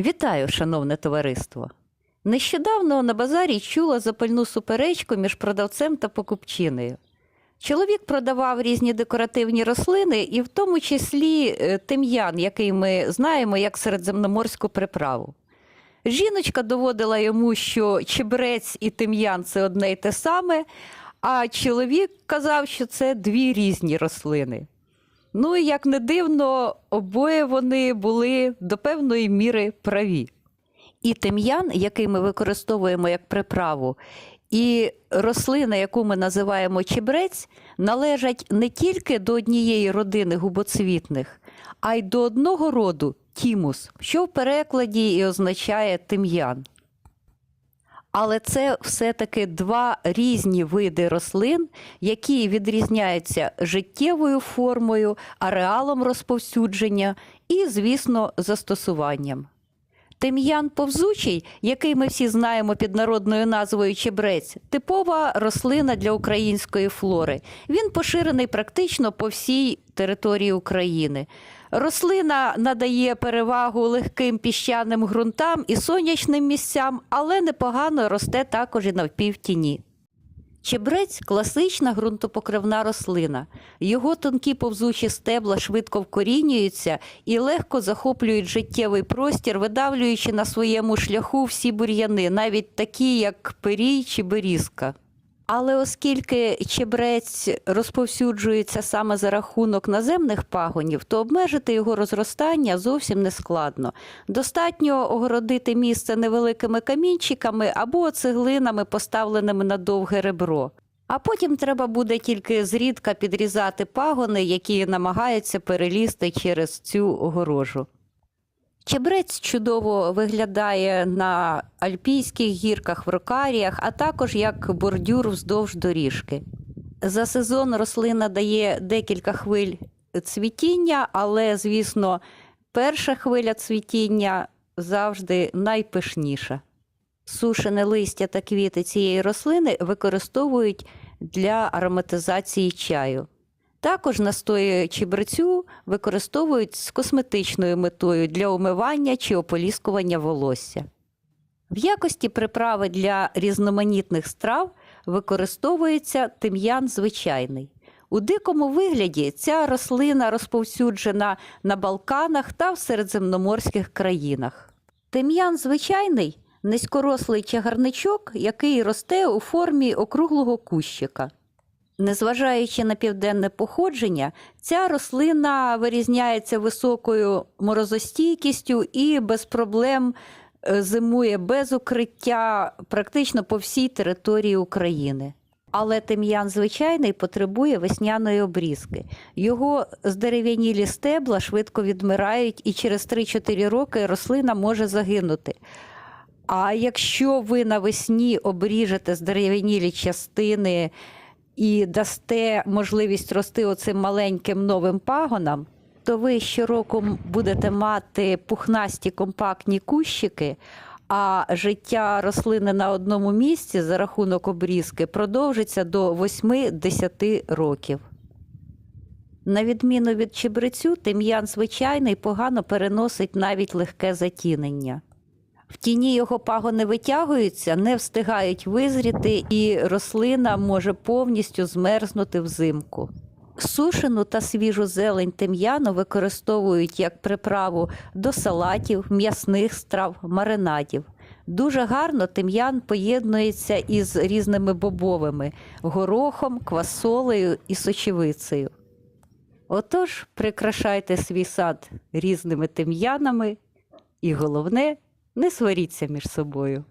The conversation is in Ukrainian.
Вітаю, шановне товариство! Нещодавно на базарі чула запальну суперечку між продавцем та покупчиною. Чоловік продавав різні декоративні рослини, і в тому числі е, тим'ян, який ми знаємо як середземноморську приправу. Жіночка доводила йому, що чебрець і тим'ян це одне й те саме, а чоловік казав, що це дві різні рослини. Ну і як не дивно, обоє вони були до певної міри праві. І тим'ян, який ми використовуємо як приправу, і рослина, яку ми називаємо чебрець, належать не тільки до однієї родини губоцвітних, а й до одного роду тімус, що в перекладі і означає тим'ян. Але це все-таки два різні види рослин, які відрізняються життєвою формою, ареалом розповсюдження і, звісно, застосуванням. Тим'ян повзучий, який ми всі знаємо під народною назвою чебрець, типова рослина для української флори. Він поширений практично по всій території України. Рослина надає перевагу легким піщаним ґрунтам і сонячним місцям, але непогано росте також і навпівтіні. Чебрець класична ґрунтопокривна рослина. Його тонкі повзучі стебла швидко вкорінюються і легко захоплюють життєвий простір, видавлюючи на своєму шляху всі бур'яни, навіть такі, як пирій чи берізка. Але оскільки чебрець розповсюджується саме за рахунок наземних пагонів, то обмежити його розростання зовсім не складно. Достатньо огородити місце невеликими камінчиками або цеглинами, поставленими на довге ребро. А потім треба буде тільки зрідка підрізати пагони, які намагаються перелізти через цю огорожу. Чебрець чудово виглядає на альпійських гірках, в рокаріях, а також як бордюр вздовж доріжки. За сезон рослина дає декілька хвиль цвітіння, але, звісно, перша хвиля цвітіння завжди найпишніша. Сушене листя та квіти цієї рослини використовують для ароматизації чаю. Також настої чебрецю використовують з косметичною метою для умивання чи ополіскування волосся. В якості приправи для різноманітних страв використовується тим'ян звичайний. У дикому вигляді ця рослина розповсюджена на Балканах та в середземноморських країнах. Тим'ян звичайний низькорослий чагарничок, який росте у формі округлого кущика. Незважаючи на південне походження, ця рослина вирізняється високою морозостійкістю і без проблем е, зимує без укриття практично по всій території України. Але тим'ян звичайний потребує весняної обрізки. Його здерев'янілі стебла швидко відмирають, і через 3-4 роки рослина може загинути. А якщо ви навесні обріжете здерев'янілі частини, і дасте можливість рости оцим маленьким новим пагонам, то ви щороку будете мати пухнасті компактні кущики, а життя рослини на одному місці за рахунок обрізки продовжиться до 8-10 років. На відміну від чебрецю, тим'ян звичайний погано переносить навіть легке затінення. В тіні його пагони витягуються, не встигають визріти, і рослина може повністю змерзнути взимку. Сушену та свіжу зелень тим'яну використовують як приправу до салатів, м'ясних страв, маринадів. Дуже гарно тим'ян поєднується із різними бобовими горохом, квасолею і сочевицею. Отож, прикрашайте свій сад різними тим'янами і головне не сваріться між собою.